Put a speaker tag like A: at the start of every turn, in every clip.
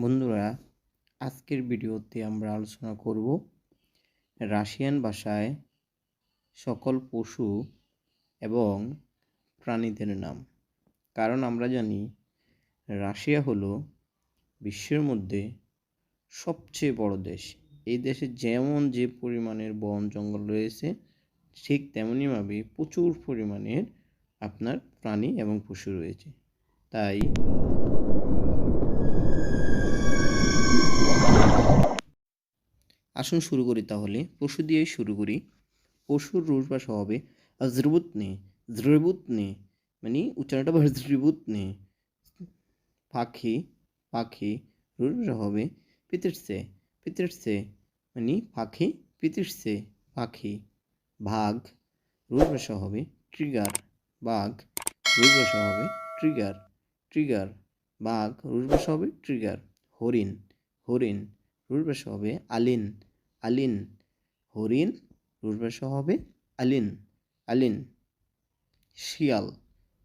A: বন্ধুরা, আজকের ভিডিওতে আমরা আলোচনা করব রাশিয়ান ভাষায় সকল পশু এবং প্রাণীদের নাম। কারণ আমরা জানি, রাশিয়া হলো বিশ্বের মধ্যে সবচেয়ে বড় দেশ। এই দেশে যেমন যে পরিমাণের বন জঙ্গল রয়েছে, ঠিক তেমনইভাবে প্রচুর পরিমাণের আপনার প্রাণী এবং পশু রয়েছে। তাই আসুন শুরু করি তাহলে। পশু দিয়েই শুরু করি। পশুর রুশ ভাষা হবে আজরবুতনে জৃবুতনে মানে উচ্চারণটা হবে জৃবুতনে পাখি পাখি রুশ ভাষা হবে পিতিরসে পিতিরসে মানে পাখি পিতিরসে পাখি। বাঘ রুশ ভাষা হবে ট্রিগার, বাঘ রুশ ভাষা হবে ট্রিগার ট্রিগার, বাঘ রুশ ভাষা হবে ট্রিগার। হরিণ হরিণ রুশ ভাষা হবে আলিন। আলিন, হরিণ রুশ হবে আলিন আলিন, শিয়াল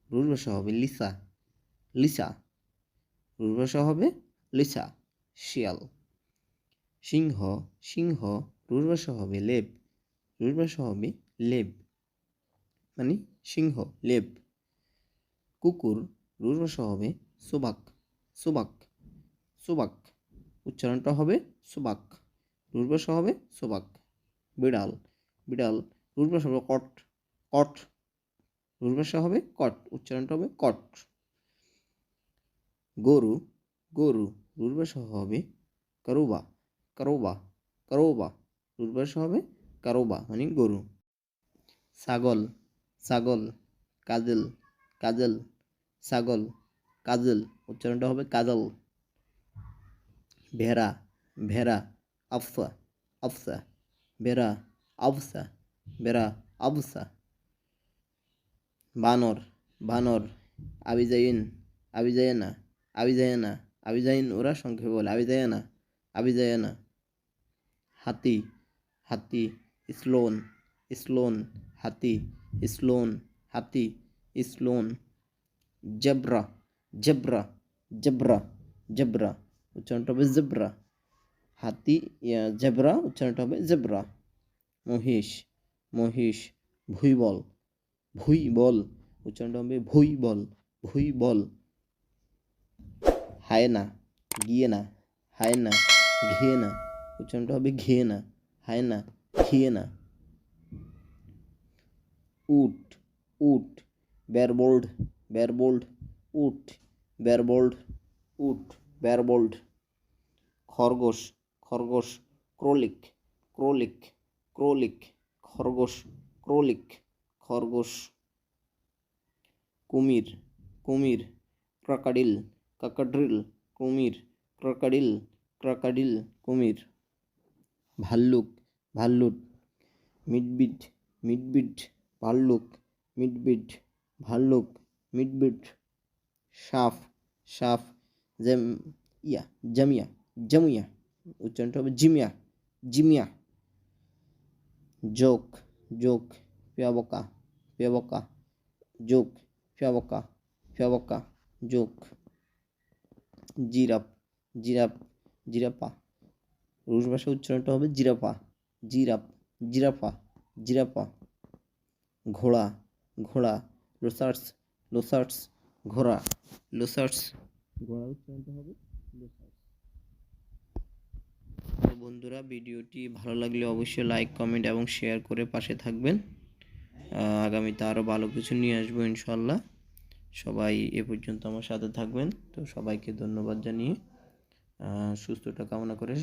A: রুশ ভাষা হবে লিসা লিসা রুশ হবে লিসা শিয়াল, সিংহ সিংহ রুশ হবে লেব রুশ ভাষা হবে লেব মানে সিংহ লেব কুকুর রুশ ভাষা হবে সুবাক সুবাক সুবাক, উচ্চারণটা হবে সুবাক। ভাষা হবে সোবাক। বিড়াল। বিড়াল ভাষা হবে কট। কট। ভাষা হবে কট। উচ্চারণটা হবে কট। গরু। গরু ভাষা হবে কারোবা। কারোবা। কারোবা ভাষা হবে কারোবা মানে গরু। ছাগল। ছাগল। কাজল। কাজল। ছাগল। কাজল। উচ্চারণটা হবে কাজল। ভেড়া। ভেড়া আফসা আফসা বেড়া আবসা বেড়া আবসা বানর বানর আবিজাইন আবিজায়না আবিজায়না আবিজাইন ওরা সংক্ষেপে বলে আবিজায়না আবিজায়না হাতি হাতি স্লোন স্লোন হাতি স্লোন হাতি স্লোন জেব্রা জেব্রা জেব্রা জেব্রা, উচ্চারণটা হবে জেব্রা। হাতি জেব্রা, উচ্চারণটা হবে জেব্রা। মহিষ মহিষ, ভুইবল ভুইবল, উচ্চারণটা হবে ভুইবল ভুইবল। হায়না, গিয়েনা, হায়না, ঘিয়েনা, উচ্চারণটা হবে ঘিয়েনা, হায়না, ঘিয়েনা। উট উট ব্যারবোল্ড ব্যারবোল্ড উট ব্যারবোল্ড উট ব্যারবোল্ড খরগোশ খরগোশ ক্রোলিক ক্রোলিক ক্রোলিক খরগোশ ক্রোলিক খরগোশ কুমির কুমির ক্রাকাডিল কাকাড্রিল কুমির ক্রাকাডিল ক্রাকাডিল কুমির ভাল্লুক ভাল্লুক মিটবিট মিটবিট ভাল্লুক মিটবিট ভাল্লুক মিটবিট সাফ সাফ জেম ইয়া জামিয়া জামিয়া উচ্চারণটা হবে জিমিয়া জিমিয়া। যোগ যোগ পেয়াবকা পেয়াবকা যোগ পেয়াবকা পেয়াবকা যোগ জিরাপ জিরাপ জিরাপা রুশ ভাষা উচ্চারণটা হবে জিরাপা জিরাপ জিরাপা জিরাপা ঘোড়া ঘোড়া, লোসার্স লোসার্স, ঘোড়া লোসার্স। ঘোড়া উচ্চারণটা হবে লোসার্স। তো বন্ধুরা ভিডিওটি ভালো লাগলে অবশ্যই লাইক কমেন্ট এবং শেয়ার করে পাশে থাকবেন। আগামীতে আরও ভালো কিছু নিয়ে আসব ইনশাল্লাহ সবাই এ পর্যন্ত আমার সাথে থাকবেন। তো সবাইকে ধন্যবাদ জানিয়ে সুস্থতা কামনা করে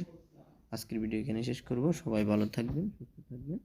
A: আজকের ভিডিও এখানে শেষ করব। সবাই ভালো থাকবেন, সুস্থ থাকবেন।